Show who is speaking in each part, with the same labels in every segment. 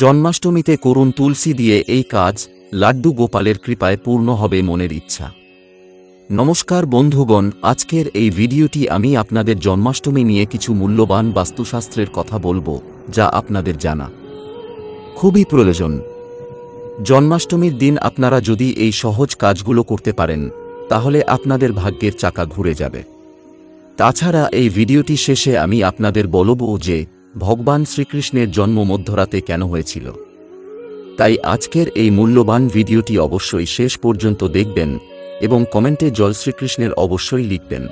Speaker 1: জন্মাষ্টমীতে করুন তুলসী দিয়ে এই কাজ লাড্ডু গোপালের কৃপায় পূর্ণ হবে মনের ইচ্ছা। নমস্কার বন্ধুগণ, আজকের এই ভিডিওটি আমি আপনাদের জন্মাষ্টমী নিয়ে কিছু মূল্যবান বাস্তুশাস্ত্রের কথা বলব, যা আপনাদের জানা। খুবই প্রয়োজন। জন্মাষ্টমীর দিন আপনারা যদি এই সহজ কাজগুলো করতে পারেন, তাহলে আপনাদের ভাগ্যের চাকা ঘুরে যাবে। তাছাড়া এই ভিডিওটি শেষে আমি আপনাদের বলব যে ভগবান শ্রীকৃষ্ণের জন্ম মধ্যরাতে কেন হয়েছিল? তাই আজকের এই মূল্যবান ভিডিওটি অবশ্যই শেষ পর্যন্ত দেখবেন এবং কমেন্টে জল শ্রীকৃষ্ণের অবশ্যই লিখবেন।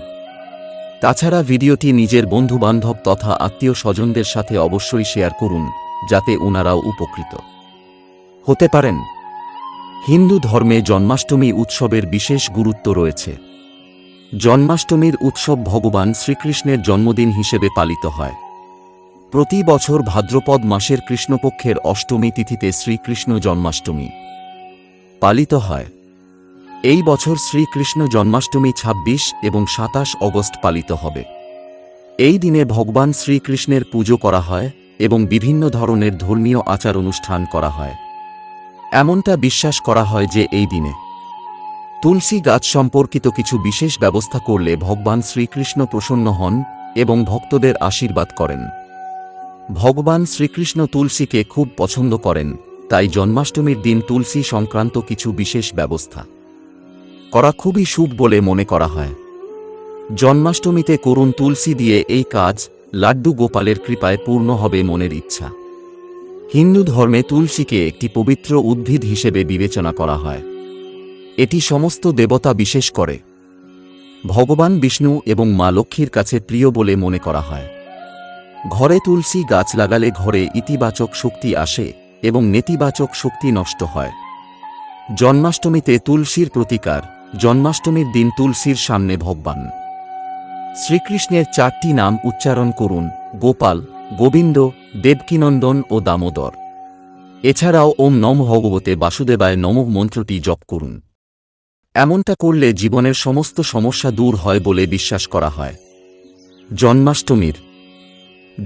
Speaker 1: তাছাড়া ভিডিওটি নিজের বন্ধুবান্ধব তথা আত্মীয় স্বজনদের সাথে অবশ্যই শেয়ার করুন, যাতে ওনারাও উপকৃত। হতে পারেন, হিন্দু ধর্মে জন্মাষ্টমী উৎসবের বিশেষ গুরুত্ব রয়েছে। জন্মাষ্টমীর উৎসব ভগবান শ্রীকৃষ্ণের জন্মদিন হিসেবে পালিত হয়। প্রতি বছর ভাদ্রপদ মাসের কৃষ্ণপক্ষের অষ্টমী তিথিতে শ্রীকৃষ্ণ জন্মাষ্টমী পালিত হয়। এই বছর শ্রীকৃষ্ণ জন্মাষ্টমী ২৬ এবং সাতাশ অগস্ট পালিত হবে। এই দিনে ভগবান শ্রীকৃষ্ণের পুজো করা হয় এবং বিভিন্ন ধরনের ধর্মীয় আচার অনুষ্ঠান করা হয়। এমনটা বিশ্বাস করা হয় যে এই দিনে তুলসী গাছ সম্পর্কিত কিছু বিশেষ ব্যবস্থা করলে ভগবান শ্রীকৃষ্ণ প্রসন্ন হন এবং ভক্তদের আশীর্বাদ করেন। ভগবান শ্রীকৃষ্ণ তুলসীকে খুব পছন্দ করেন, তাই জন্মাষ্টমীর দিন তুলসী সংক্রান্ত কিছু বিশেষ ব্যবস্থা করা খুবই শুভ বলে মনে করা হয়। জন্মাষ্টমীতে করুন তুলসী দিয়ে এই কাজ লাড্ডু গোপালের কৃপায় পূর্ণ হবে মনের ইচ্ছা। হিন্দু ধর্মে তুলসীকে একটি পবিত্র উদ্ভিদ হিসেবে বিবেচনা করা হয়। এটি সমস্ত দেবতা বিশেষ করে। ভগবান বিষ্ণু এবং মা লক্ষ্মীর কাছে প্রিয় বলে মনে করা হয়। ঘরে তুলসী গাছ লাগালে ঘরে ইতিবাচক শক্তি আসে এবং নেতিবাচক শক্তি নষ্ট হয়। জন্মাষ্টমীতে তুলসীর প্রতিকার, জন্মাষ্টমীর দিন তুলসীর সামনে ভগবান। শ্রীকৃষ্ণের চারটি নাম উচ্চারণ করুন, গোপাল, গোবিন্দ, দেবকীনন্দন ও দামোদর। এছাড়াও ওম নম ভগবতে বাসুদেবায় নম মন্ত্রটি জপ করুন। এমনটা করলে জীবনের সমস্ত সমস্যা দূর হয় বলে বিশ্বাস করা হয়। জন্মাষ্টমীর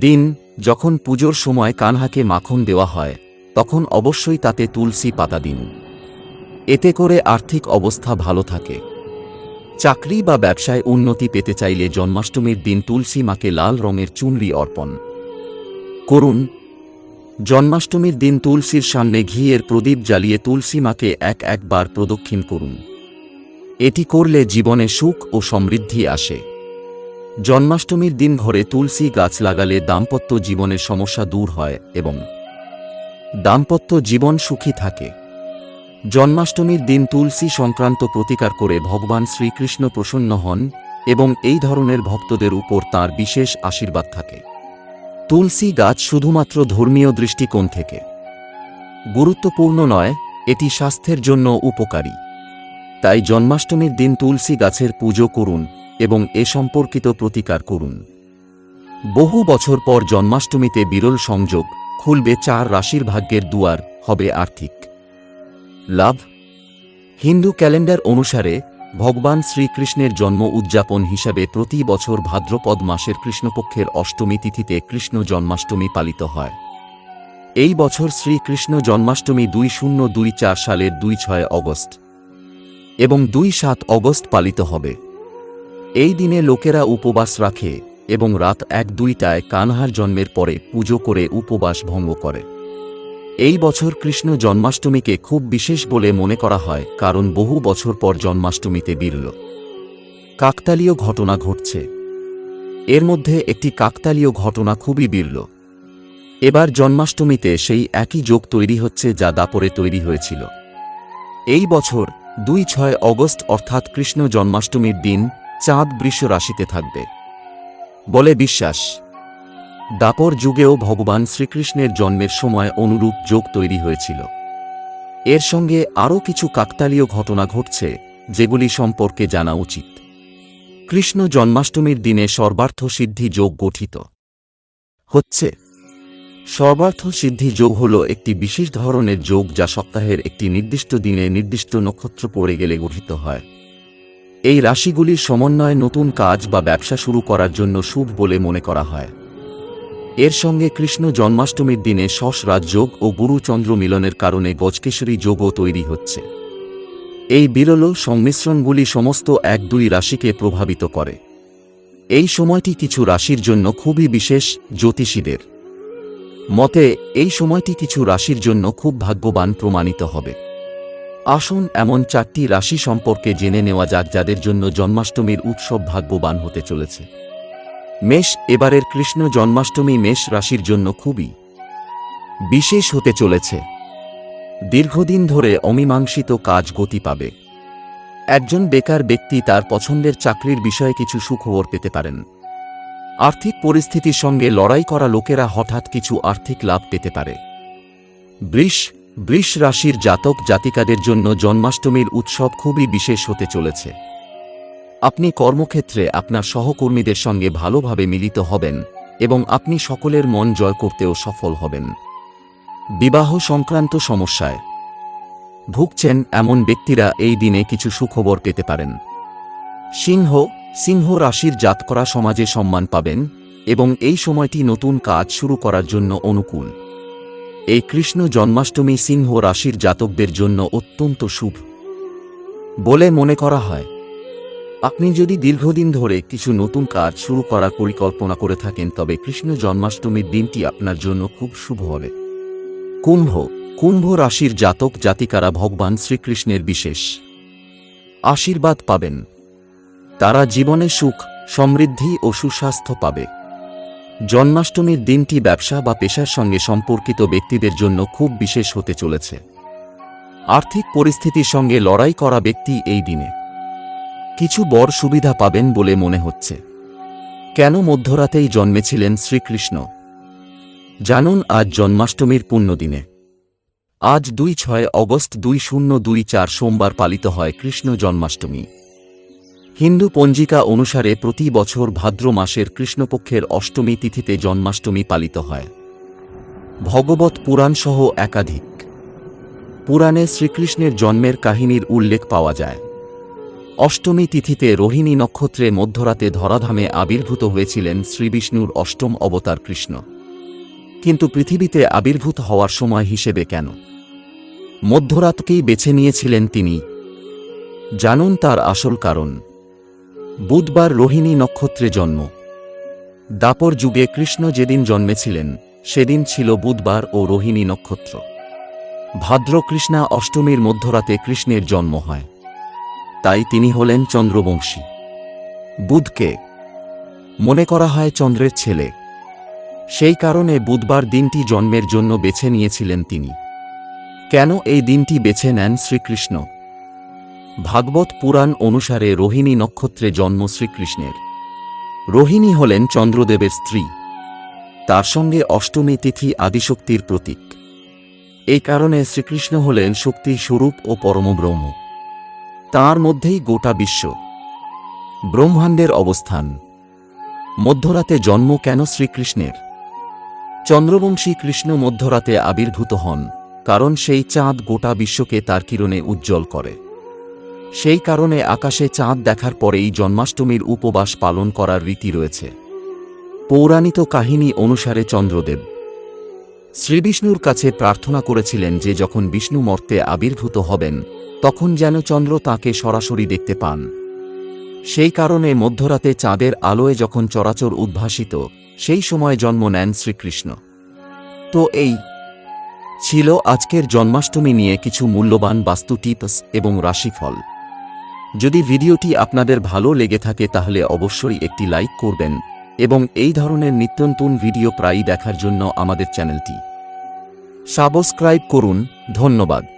Speaker 1: দিন, যখন পুজোর সময় কানহাকে মাখন দেওয়া হয়, তখন অবশ্যই তাতে তুলসী পাতা দিন। এতে করে আর্থিক অবস্থা ভালো থাকে। চাকরি বা ব্যবসায় উন্নতি পেতে চাইলে জন্মাষ্টমীর দিন তুলসী মাকে লাল রঙের চুনরি অর্পণ। করুন। জন্মাষ্টমীর দিন তুলসীর সামনে ঘিয়ের প্রদীপ জ্বালিয়ে তুলসী মাকে এক একবার প্রদক্ষিণ করুন। এটি করলে জীবনে সুখ ও সমৃদ্ধি আসে। জন্মাষ্টমীর দিন ঘরে তুলসী গাছ লাগালে দাম্পত্য জীবনের সমস্যা দূর হয় এবং দাম্পত্য জীবন সুখী থাকে। জন্মাষ্টমীর দিন তুলসী সংক্রান্ত প্রতিকার করে ভগবান শ্রীকৃষ্ণ প্রসন্ন হন এবং এই ধরনের ভক্তদের উপর তার বিশেষ আশীর্বাদ থাকে। তুলসী গাছ শুধুমাত্র ধর্মীয় দৃষ্টিকোণ থেকে। গুরুত্বপূর্ণ নয়, এটি স্বাস্থ্যের জন্য উপকারী। তাই জন্মাষ্টমীর দিন তুলসী গাছের পুজো করুন এবং এ সম্পর্কিত প্রতিকার করুন। বহু বছর পর জন্মাষ্টমীতে বিরল সংযোগ, খুলবে চার রাশির ভাগ্যের দুয়ার, হবে আর্থিক। লাভ? হিন্দু ক্যালেন্ডার অনুসারে ভগবান শ্রীকৃষ্ণের জন্ম উদযাপন হিসাবে প্রতি বছর ভাদ্রপদ মাসের কৃষ্ণপক্ষের অষ্টমী তিথিতে কৃষ্ণ জন্মাষ্টমী পালিত হয়। এই বছর শ্রীকৃষ্ণ জন্মাষ্টমী দুই শূন্য দুই চার সালের দুই ছয় অগস্ট। এবং দুই সাত অগস্ট পালিত হবে। এই দিনে লোকেরা উপবাস রাখে এবং রাত এক দুইটায় কানহার জন্মের পরে পুজো করে উপবাস ভঙ্গ করে। এই বছর কৃষ্ণ জন্মাষ্টমীকে খুব বিশেষ বলে মনে করা হয়, কারণ বহু বছর পর জন্মাষ্টমীতে বিরল। কাকতালীয় ঘটনা ঘটছে। এর মধ্যে একটি কাকতালীয় ঘটনা খুবই বিরল। এবার জন্মাষ্টমীতে সেই একই যোগ তৈরি হচ্ছে যা দাপরে তৈরি হয়েছিল। এই বছর দুই ছয় অগস্ট অর্থাৎ কৃষ্ণ জন্মাষ্টমীর দিন চাঁদ বৃষ রাশিতে থাকবে। বলে বিশ্বাস। দাপর যুগেও ভগবান শ্রীকৃষ্ণের জন্মের সময় অনুরূপ যোগ তৈরি হয়েছিল। এর সঙ্গে আরও কিছু কাকতালীয় ঘটনা ঘটছে, যেগুলি সম্পর্কে জানা উচিত। কৃষ্ণ জন্মাষ্টমীর দিনে সর্বার্থ সিদ্ধি যোগ গঠিত। হচ্ছে সর্বার্থ সিদ্ধি যোগ হল একটি বিশেষ ধরনের যোগ যা সপ্তাহের একটি নির্দিষ্ট দিনে নির্দিষ্ট নক্ষত্র পড়ে গেলে গঠিত হয়। এই রাশিগুলির সমন্বয়ে নতুন কাজ বা ব্যবসা শুরু করার জন্য শুভ বলে মনে করা হয়। এর সঙ্গে কৃষ্ণ জন্মাষ্টমীর দিনে শশ রাজযোগ ও গুরুচন্দ্র মিলনের কারণে গজকেশরী যোগও তৈরি হচ্ছে। এই বিরল সংমিশ্রণগুলি সমস্ত এক দুই রাশিকে প্রভাবিত করে। এই সময়টি কিছু রাশির জন্য খুবই বিশেষ জ্যোতিষীদের। মতে, এই সময়টি কিছু রাশির জন্য খুব ভাগ্যবান প্রমাণিত হবে। আসুন এমন চারটি রাশি সম্পর্কে জেনে নেওয়া যাক যাদের জন্য জন্মাষ্টমীর উৎসব ভাগ্যবান হতে চলেছে। মেষ, এবারের কৃষ্ণ জন্মাষ্টমী মেষ রাশির জন্য খুবই বিশেষ হতে চলেছে। দীর্ঘদিন ধরে অমীমাংসিত কাজ গতি পাবে। একজন বেকার ব্যক্তি তার পছন্দের চাকরির বিষয়ে কিছু সুখবর পেতে পারেন। আর্থিক পরিস্থিতির সঙ্গে লড়াই করা লোকেরা হঠাৎ কিছু আর্থিক লাভ পেতে পারে। বৃষ বৃষ রাশির জাতক জাতিকাদের জন্য জন্মাষ্টমীর উৎসব খুবই বিশেষ হতে চলেছে। আপনি কর্মক্ষেত্রে আপনার সহকর্মীদের সঙ্গে ভালোভাবে মিলিত হবেন এবং আপনি সকলের মন জয় করতেও সফল হবেন। বিবাহ সংক্রান্ত সমস্যায় ভুগছেন এমন ব্যক্তিরা এই দিনে কিছু সুখবর পেতে পারেন। সিংহ সিংহ রাশির জাত করা সমাজে সম্মান পাবেন এবং এই সময়টি নতুন কাজ শুরু করার জন্য অনুকূল। এই কৃষ্ণ জন্মাষ্টমী সিংহ রাশির জাতকদের জন্য অত্যন্ত শুভ। বলে মনে করা হয়, আপনি যদি দীর্ঘদিন ধরে কিছু নতুন কাজ শুরু করার পরিকল্পনা করে থাকেন, তবে কৃষ্ণ জন্মাষ্টমীর দিনটি আপনার জন্য খুব শুভ হবে। কুম্ভ কুম্ভ রাশির জাতক জাতিকারা ভগবান শ্রীকৃষ্ণের বিশেষ আশীর্বাদ পাবেন। তারা জীবনে সুখ, সমৃদ্ধি ও সুস্বাস্থ্য পাবে। জন্মাষ্টমীর দিনটি ব্যবসা বা পেশার সঙ্গে সম্পর্কিত ব্যক্তিদের জন্য খুব বিশেষ হতে চলেছে। আর্থিক পরিস্থিতির সঙ্গে লড়াই করা ব্যক্তি এই দিনে। কিছু বড় সুবিধা পাবেন বলে মনে হচ্ছে। কেন মধ্যরাতেই জন্মেছিলেন শ্রীকৃষ্ণ? জানুন আজ জন্মাষ্টমীর পুণ্যদিনে। আজ দুই ছয় অগস্ট দুই শূন্য দুই চার সোমবার পালিত হয় কৃষ্ণ জন্মাষ্টমী। হিন্দু পঞ্জিকা অনুসারে প্রতি বছর ভাদ্র মাসের কৃষ্ণপক্ষের অষ্টমী তিথিতে জন্মাষ্টমী পালিত হয়। ভগবত পুরাণ সহ একাধিক। পুরাণে শ্রীকৃষ্ণের জন্মের কাহিনীর উল্লেখ পাওয়া যায়। অষ্টমী তিথিতে রোহিণী নক্ষত্রে মধ্যরাতে ধরাধামে আবির্ভূত হয়েছিলেন শ্রীবিষ্ণুর অষ্টম অবতার কৃষ্ণ। কিন্তু পৃথিবীতে আবির্ভূত হওয়ার সময় হিসেবে কেন? মধ্যরাতকেই বেছে নিয়েছিলেন তিনি। জানুন তার আসল কারণ। বুধবার রোহিণী নক্ষত্রে জন্ম। দাপর যুগে কৃষ্ণ যেদিন জন্মেছিলেন, সেদিন ছিল বুধবার ও রোহিণী নক্ষত্র। ভাদ্র কৃষ্ণা অষ্টমীর মধ্যরাতে কৃষ্ণের জন্ম হয়। তাই তিনি হলেন চন্দ্রবংশী। বুধকে মনে করা হয় চন্দ্রের ছেলে। সেই কারণে বুধবার দিনটি জন্মের জন্য বেছে নিয়েছিলেন তিনি। কেন এই দিনটি বেছে নেন শ্রীকৃষ্ণ? ভাগবত পুরাণ অনুসারে রোহিণী নক্ষত্রে জন্ম শ্রীকৃষ্ণের। রোহিণী হলেন চন্দ্রদেবের স্ত্রী। তার সঙ্গে অষ্টমী তিথি আদিশক্তির প্রতীক। এই কারণে শ্রীকৃষ্ণ হলেন শক্তির স্বরূপ ও পরমব্রহ্ম। তাঁর মধ্যেই গোটা বিশ্ব। ব্রহ্মাণ্ডের অবস্থান। মধ্যরাতে জন্ম কেন শ্রীকৃষ্ণের? চন্দ্রবংশী কৃষ্ণ মধ্যরাতে আবির্ভূত হন, কারণ সেই চাঁদ গোটা বিশ্বকে তার কিরণে উজ্জ্বল করে। সেই কারণে আকাশে চাঁদ দেখার পরেই জন্মাষ্টমীর উপবাস পালন করার রীতি রয়েছে। পৌরাণিত কাহিনী অনুসারে চন্দ্রদেব শ্রীবিষ্ণুর কাছে প্রার্থনা করেছিলেন যে যখন বিষ্ণু মর্তে আবির্ভূত হবেন, তখন যেন চন্দ্র তাকে সরাসরি দেখতে পান। সেই কারণে মধ্যরাতে চাঁদের আলোয় যখন চরাচর উদ্ভাসিত, সেই সময় জন্ম নেন শ্রীকৃষ্ণ। তো এই ছিল আজকের জন্মাষ্টমী নিয়ে কিছু মূল্যবান বাস্তু টিপস এবং রাশিফল। যদি ভিডিওটি আপনাদের ভালো লেগে থাকে তাহলে অবশ্যই একটি লাইক করবেন এবং এই ধরনের নিত্যন্তন ভিডিও প্রায়ই দেখার জন্য আমাদের চ্যানেলটি সাবস্ক্রাইব করুন, ধন্যবাদ।